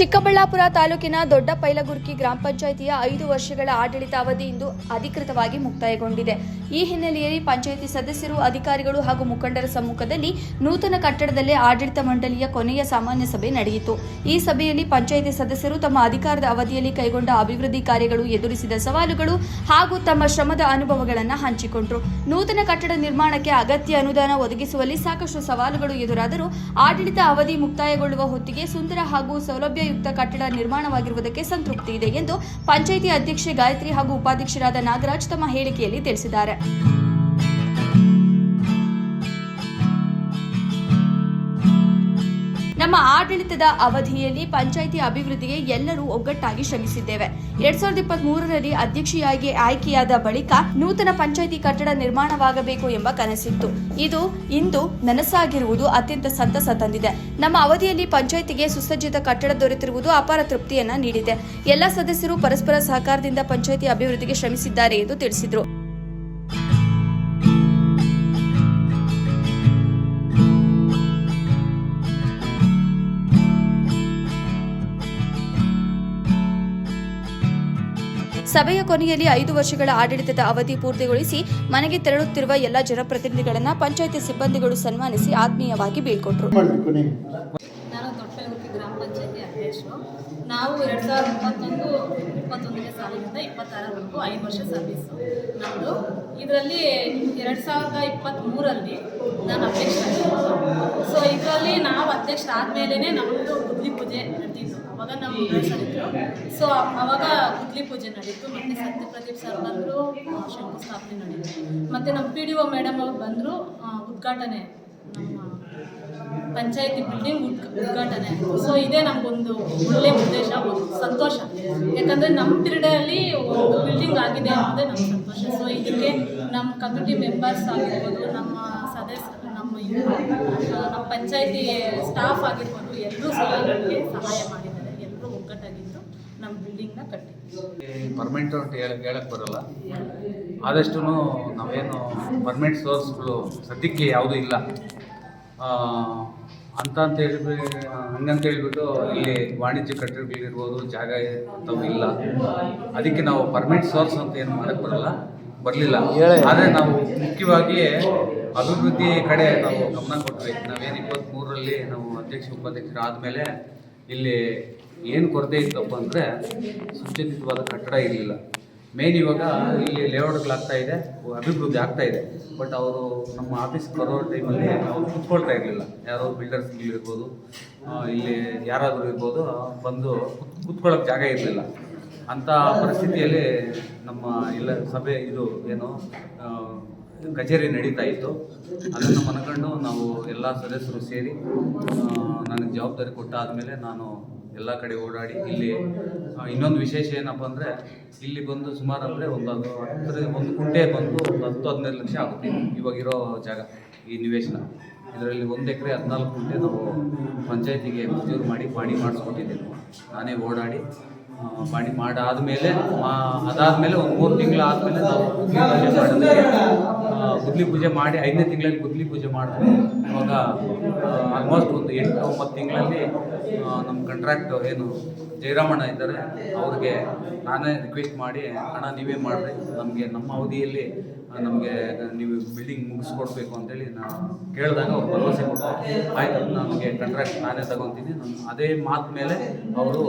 ಚಿಕ್ಕಬಳ್ಳಾಪುರ ತಾಲೂಕಿನ ದೊಡ್ಡ ಪೈಲಗುರ್ಕಿ ಗ್ರಾಮ ಪಂಚಾಯಿತಿಯ ಐದು ವರ್ಷಗಳ ಆಡಳಿತ ಅವಧಿ ಇಂದು ಅಧಿಕೃತವಾಗಿ ಮುಕ್ತಾಯಗೊಂಡಿದೆ. ಈ ಹಿನ್ನೆಲೆಯಲ್ಲಿ ಪಂಚಾಯಿತಿ ಸದಸ್ಯರು, ಅಧಿಕಾರಿಗಳು ಹಾಗೂ ಮುಖಂಡರ ಸಮ್ಮುಖದಲ್ಲಿ ನೂತನ ಕಟ್ಟಡದಲ್ಲೇ ಆಡಳಿತ ಮಂಡಳಿಯ ಕೊನೆಯ ಸಾಮಾನ್ಯ ಸಭೆ ನಡೆಯಿತು. ಈ ಸಭೆಯಲ್ಲಿ ಪಂಚಾಯಿತಿ ಸದಸ್ಯರು ತಮ್ಮ ಅಧಿಕಾರದ ಅವಧಿಯಲ್ಲಿ ಕೈಗೊಂಡ ಅಭಿವೃದ್ಧಿ ಕಾರ್ಯಗಳು ಎದುರಿಸಿದ ಸವಾಲುಗಳು ಹಾಗೂ ತಮ್ಮ ಶ್ರಮದ ಅನುಭವಗಳನ್ನು ಹಂಚಿಕೊಂಡರು. ನೂತನ ಕಟ್ಟಡ ನಿರ್ಮಾಣಕ್ಕೆ ಅಗತ್ಯ ಅನುದಾನ ಒದಗಿಸುವಲ್ಲಿ ಸಾಕಷ್ಟು ಸವಾಲುಗಳು ಎದುರಾದರೂ ಆಡಳಿತ ಅವಧಿ ಮುಕ್ತಾಯಗೊಳ್ಳುವ ಹೊತ್ತಿಗೆ ಸುಂದರ ಹಾಗೂ ಸೌಲಭ್ಯಯುಕ್ತ ಕಟ್ಟಡ ನಿರ್ಮಾಣವಾಗಿರುವುದಕ್ಕೆ ಸಂತೃಪ್ತಿ ಇದೆ ಎಂದು ಪಂಚಾಯಿತಿ ಅಧ್ಯಕ್ಷೆ ಗಾಯತ್ರಿ ಹಾಗೂ ಉಪಾಧ್ಯಕ್ಷರಾದ ನಾಗರಾಜ್ ತಮ್ಮ ಹೇಳಿಕೆಯಲ್ಲಿ ತಿಳಿಸಿದ್ದಾರೆ. ನಮ್ಮ ಆಡಳಿತದ ಅವಧಿಯಲ್ಲಿ ಪಂಚಾಯಿತಿ ಅಭಿವೃದ್ಧಿಗೆ ಎಲ್ಲರೂ ಒಗ್ಗಟ್ಟಾಗಿ ಶ್ರಮಿಸಿದ್ದೇವೆ. ಎರಡ್ ಸಾವಿರದ ಇಪ್ಪತ್ತ್ ಮೂರರಲ್ಲಿ ಅಧ್ಯಕ್ಷೆಯಾಗಿ ಆಯ್ಕೆಯಾದ ಬಳಿಕ ನೂತನ ಪಂಚಾಯಿತಿ ಕಟ್ಟಡ ನಿರ್ಮಾಣವಾಗಬೇಕು ಎಂಬ ಕನಸಿತ್ತು. ಇದು ಇಂದು ನನಸಾಗಿರುವುದು ಅತ್ಯಂತ ಸಂತಸ ತಂದಿದೆ. ನಮ್ಮ ಅವಧಿಯಲ್ಲಿ ಪಂಚಾಯಿತಿಗೆ ಸುಸಜ್ಜಿತ ಕಟ್ಟಡ ದೊರೆತಿರುವುದು ಅಪಾರ ತೃಪ್ತಿಯನ್ನ ನೀಡಿದೆ. ಎಲ್ಲ ಸದಸ್ಯರು ಪರಸ್ಪರ ಸಹಕಾರದಿಂದ ಪಂಚಾಯಿತಿ ಅಭಿವೃದ್ಧಿಗೆ ಶ್ರಮಿಸಿದ್ದಾರೆ ಎಂದು ತಿಳಿಸಿದರು. ಸಭೆಯ ಕೊನೆಯಲ್ಲಿ ಐದು ವರ್ಷಗಳ ಆಡಳಿತದ ಅವಧಿ ಪೂರ್ತಿಗೊಳಿಸಿ ಮನೆಗೆ ತೆರಳುತ್ತಿರುವ ಎಲ್ಲ ಜನಪ್ರತಿನಿಧಿಗಳನ್ನ ಪಂಚಾಯಿತಿ ಸಿಬ್ಬಂದಿಗಳು ಸನ್ಮಾನಿಸಿ ಆತ್ಮೀಯವಾಗಿ ಬೀಳ್ಕೊಟ್ರು. ನಾವು ಎರಡು ಸಾವಿರದ ಇಪ್ಪತ್ತೊಂದು ಇಪ್ಪತ್ತೊಂದನೇ ಸಾಲಿನಿಂದ ಇಪ್ಪತ್ತಾರವರೆಗೂ ಐದು ವರ್ಷ ಸರ್ವಿಸು. ನಮ್ಮದು ಇದರಲ್ಲಿ ಎರಡು ಸಾವಿರದ ಇಪ್ಪತ್ತ್ಮೂರಲ್ಲಿ ನಾನು ಅಧ್ಯಕ್ಷರಾಗಿದ್ದು. ಸೊ ಇದರಲ್ಲಿ ನಾವು ಅಧ್ಯಕ್ಷರಾದ್ಮೇಲೆ ನಮ್ಮದು ಬುದ್ಧಿ ಪೂಜೆ ನಡೆದಿತ್ತು ಅವಾಗ ನಾವು ಇದ್ರು ಸೊ ಅವಾಗ ಗುದ್ಲಿ ಪೂಜೆ ನಡೀತು. ಮತ್ತು ಸತ್ಯಪ್ರದೀಪ್ ಸರ್ ಬಂದರು ಶಂಕುಸ್ಥಾಪನೆ ನಡೀತು. ಮತ್ತು ನಮ್ಮ ಪಿ ಡಿ ಒ ಮೇಡಮ್ ಅವ್ರು ಬಂದರು ಉದ್ಘಾಟನೆ, ನಮ್ಮ ಪಂಚಾಯತಿ ಬಿಲ್ಡಿಂಗ್ ಉದ್ಘಾಟನೆ. ಸೊ ಇದೇ ನಮಗೊಂದು ಒಳ್ಳೆ ಉದ್ದೇಶ ಸಂತೋಷ. ಯಾಕಂದರೆ ನಮ್ಮ ಪಿರಿಯಡಲ್ಲಿ ಒಂದು ಬಿಲ್ಡಿಂಗ್ ಆಗಿದೆ ಅನ್ನೋದೇ ನಮ್ಮ ಸಂತೋಷ. ಸೊ ಇದಕ್ಕೆ ನಮ್ಮ ಕಮಿಟಿ ಮೆಂಬರ್ಸ್ ಆಗಿರ್ಬೋದು, ನಮ್ಮ ಸದಸ್ಯರು ನಮ್ಮ ನಮ್ಮ ಪಂಚಾಯತಿ ಸ್ಟಾಫ್ ಆಗಿರ್ಬೋದು, ಎಲ್ಲರೂ ಸಹ ನಮಗೆ ಸಹಾಯ ಒಗ್ಗಟ್ಟಾಗಿದ್ದು ಕಟ್ಟಿದ್ದೀವಿ ಪರ್ಮನೆಂಟ್ ಅಂತ ಹೇಳಕ್ಕೆ ಹೇಳಕ್ಕೆ ಬರಲ್ಲ. ಆದಷ್ಟು ನಾವೇನು ಪರ್ಮನೆಂಟ್ ಸೋರ್ಸ್ಗಳು ಸದ್ಯಕ್ಕೆ ಯಾವುದೂ ಇಲ್ಲ. ಆ, ಅಂತ ಅಂತ ಹೇಳಿದ್ರೆ ಹಂಗಂತ ಹೇಳಿಬಿಟ್ಟು ಇಲ್ಲಿ ವಾಣಿಜ್ಯ ಕಟ್ಟಡಗಳಿರ್ಬೋದು ಜಾಗ ಅಂತವು ಇಲ್ಲ. ಅದಕ್ಕೆ ನಾವು ಪರ್ಮನೆಂಟ್ ಸೋರ್ಸ್ ಅಂತ ಏನು ಮಾಡಕ್ಕೆ ಬರಲ್ಲ. ಬರಲಿಲ್ಲ. ಆದರೆ ನಾವು ಮುಖ್ಯವಾಗಿ ಅಭಿವೃದ್ಧಿ ಕಡೆ ನಾವು ಗಮನ ಕೊಟ್ವಿ. ನಾವೇನು ಇಪ್ಪತ್ತ್ಮೂರರಲ್ಲಿ ನಾವು ಅಧ್ಯಕ್ಷ ಉಪಾಧ್ಯಕ್ಷರು ಆದಮೇಲೆ ಇಲ್ಲಿ ಏನು ಕೊರತೆ ಇತ್ತಪ್ಪ ಅಂದರೆ ಸುಸಜ್ಜಿತವಾದ ಕಟ್ಟಡ ಇರಲಿಲ್ಲ. ಮೇನ್ ಇವಾಗ ಇಲ್ಲಿ ಲೇಔಟ್ಗಳಾಗ್ತಾ ಇದೆ, ಅಭಿವೃದ್ಧಿ ಆಗ್ತಾ ಇದೆ. ಬಟ್ ಅವರು ನಮ್ಮ ಆಫೀಸ್ ಬರೋ ಟೈಮಲ್ಲಿ ಅವ್ರು ಕುತ್ಕೊಳ್ತಾ ಇರಲಿಲ್ಲ. ಯಾರೋ ಬಿಲ್ಡರ್ಸ್ಗಳಿರ್ಬೋದು ಇಲ್ಲಿ ಯಾರಾದರೂ ಇರ್ಬೋದು ಬಂದು ಕುತ್ ಕುತ್ಕೊಳ್ಳೋಕೆ ಜಾಗ ಇರಲಿಲ್ಲ. ಅಂಥ ಪರಿಸ್ಥಿತಿಯಲ್ಲಿ ನಮ್ಮ ಇಲ್ಲ ಸಭೆ ಇದು ಏನು ಕಚೇರಿ ನಡೀತಾ ಇತ್ತು. ಅದನ್ನು ಮನಗಂಡು ನಾವು ಎಲ್ಲ ಸದಸ್ಯರು ಸೇರಿ ನನಗೆ ಜವಾಬ್ದಾರಿ ಕೊಟ್ಟಾದಮೇಲೆ ನಾನು ಎಲ್ಲ ಕಡೆ ಓಡಾಡಿ ಇಲ್ಲಿ ಇನ್ನೊಂದು ವಿಶೇಷ ಏನಪ್ಪ ಅಂದರೆ, ಇಲ್ಲಿ ಬಂದು ಸುಮಾರು ಅಂದರೆ ಒಂದು ಹತ್ತರ ಒಂದು ಕುಂಟೆ ಬಂದು ಒಂದು ಹತ್ತು, ಹದಿನೈದು ಲಕ್ಷ ಆಗುತ್ತೆ ಇವಾಗಿರೋ ಜಾಗ ಈ ನಿವೇಶನ. ಇದರಲ್ಲಿ ಒಂದು ಎಕರೆ ಹದಿನಾಲ್ಕು ಕುಂಟೆ ನಾವು ಪಂಚಾಯತಿಗೆ ಮಂಜೂರು ಮಾಡಿ ಬಾಡಿ ಮಾಡಿಸ್ಕೊಟ್ಟಿದ್ದೇವೆ. ನಾನೇ ಓಡಾಡಿ ಮೇಲೆ ಮಾಡಾದ್ಮೇಲೆ ಅದಾದಮೇಲೆ ಒಂದು ಮೂರು ತಿಂಗಳು ಆದಮೇಲೆ ನಾವು ಗುದ್ಲಿ ಪೂಜೆ ಮಾಡಿ ಐದನೇ ತಿಂಗಳಲ್ಲಿ ಗುದ್ಲಿ ಪೂಜೆ ಮಾಡಿದ್ವಿ ಇವಾಗ ಆಲ್ಮೋಸ್ಟ್ ಒಂದು ಎಂಟು, ಒಂಬತ್ತು ತಿಂಗಳಲ್ಲಿ ನಮ್ಮ ಕಾಂಟ್ರಾಕ್ಟ್ ಏನು ಜಯರಾಮಣ್ಣ ಇದ್ದಾರೆ, ಅವ್ರಿಗೆ ನಾನೇ ರಿಕ್ವೆಸ್ಟ್ ಮಾಡಿ ಹಣ ನೀವೇ ಮಾಡಿರಿ. ನಮಗೆ ನಮ್ಮ ಅವಧಿಯಲ್ಲಿ ನಮಗೆ ನೀವು ಬಿಲ್ಡಿಂಗ್ ಮುಗಿಸ್ಕೊಡ್ಬೇಕು ಅಂತೇಳಿ ನಾನು ಕೇಳಿದಾಗ ಅವ್ರು ಭರವಸೆ ಕೊಡ್ತಾರೆ ಆಯ್ತು ನಮಗೆ ಕಾಂಟ್ರಾಕ್ಟ್ ನಾನೇ ತಗೊತೀನಿ. ನಮ್ಮ ಅದೇ ಮಾತು ಮೇಲೆ ಅವರು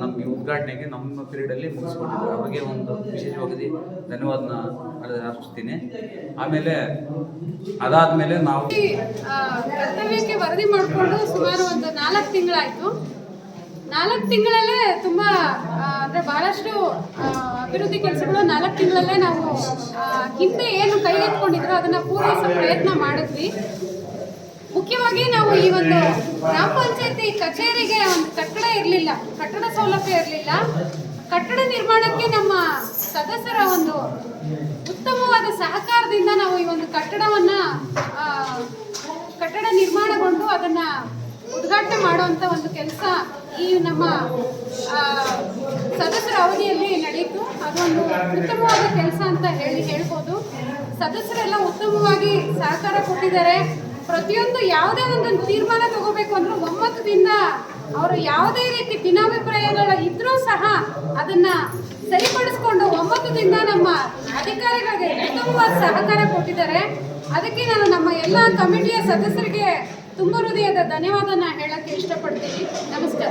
ನಮಗೆ ಉದ್ಘಾಟನೆಗೆ ನಮ್ಮ ಪೀರಿಯಡಲ್ಲಿ ಮುಗಿಸ್ಕೊಟ್ಟಿದ್ದಾರೆ ಅವ್ರಿಗೆ ಒಂದು ವಿಶೇಷವಾಗಿ ಧನ್ಯವಾದನ ಅರ್ಪಿಸ್ತೀನಿ. ಆಮೇಲೆ ಅದಾದಮೇಲೆ ನಾವು ಕರ್ತವ್ಯಕ್ಕೆ ವರದಿ ಮಾಡಿಕೊಂಡು ಸುಮಾರು ಒಂದು ನಾಲ್ಕು ತಿಂಗಳಾಯಿತು. ನಾಲ್ಕು ತಿಂಗಳಲ್ಲೇ ತುಂಬ ಅಂದರೆ ಬಹಳಷ್ಟು ಅಭಿವೃದ್ಧಿ ಕೆಲಸಗಳು ನಾಲ್ಕು ತಿಂಗಳಲ್ಲೇ ನಾವು ಹಿಂದೆ ಏನು ಕೈಗೆತ್ಕೊಂಡಿದ್ರು ಅದನ್ನ ಪೂರೈಸೋ ಪ್ರಯತ್ನ ಮಾಡಿದ್ವಿ. ಮುಖ್ಯವಾಗಿ ನಾವು ಈ ಒಂದು ಗ್ರಾಮ ಪಂಚಾಯತಿ ಕಚೇರಿಗೆ ಒಂದು ಕಟ್ಟಡ ಇರಲಿಲ್ಲ, ಕಟ್ಟಡ ಸೌಲಭ್ಯ ಇರಲಿಲ್ಲ. ಕಟ್ಟಡ ನಿರ್ಮಾಣಕ್ಕೆ ನಮ್ಮ ಸದಸ್ಯರ ಒಂದು ಉತ್ತಮವಾದ ಸಹಕಾರದಿಂದ ನಾವು ಈ ಒಂದು ಕಟ್ಟಡವನ್ನ ಕಟ್ಟಡ ನಿರ್ಮಾಣಗೊಂಡು ಅದನ್ನ ಉದ್ಘಾಟನೆ ಮಾಡುವಂತ ಒಂದು ಕೆಲಸ ಈ ನಮ್ಮ ಸದಸ್ಯರ ಅವಧಿಯಲ್ಲಿ ನಡೆಯಿತು. ಅದೊಂದು ಉತ್ತಮವಾದ ಕೆಲಸ ಅಂತ ಹೇಳಿ ಹೇಳ್ಬೋದು. ಸದಸ್ಯರೆಲ್ಲ ಉತ್ತಮವಾಗಿ ಸಹಕಾರ ಕೊಟ್ಟಿದ್ದಾರೆ. ಪ್ರತಿಯೊಂದು ಯಾವುದೇ ಒಂದು ತೀರ್ಮಾನ ತಗೋಬೇಕು ಅಂದ್ರೆ ಒಮ್ಮತದಿಂದ ಅವರು ಯಾವುದೇ ರೀತಿ ಭಿನ್ನಾಭಿಪ್ರಾಯಗಳು ಇದ್ರೂ ಸಹ ಅದನ್ನ ಸರಿಪಡಿಸ್ಕೊಂಡು ಒಮ್ಮತದಿಂದ ನಮ್ಮ ಅಧಿಕಾರಿಗಳಿಗೆ ಉತ್ತಮವಾದ ಸಹಕಾರ ಕೊಟ್ಟಿದ್ದಾರೆ. ಅದಕ್ಕೆ ನಾನು ನಮ್ಮ ಎಲ್ಲ ಕಮಿಟಿಯ ಸದಸ್ಯರಿಗೆ ತುಂಬ ಹೃದಯದ ಧನ್ಯವಾದನ ಹೇಳಕ್ಕೆ ಇಷ್ಟಪಡ್ತೀನಿ. ನಮಸ್ಕಾರ.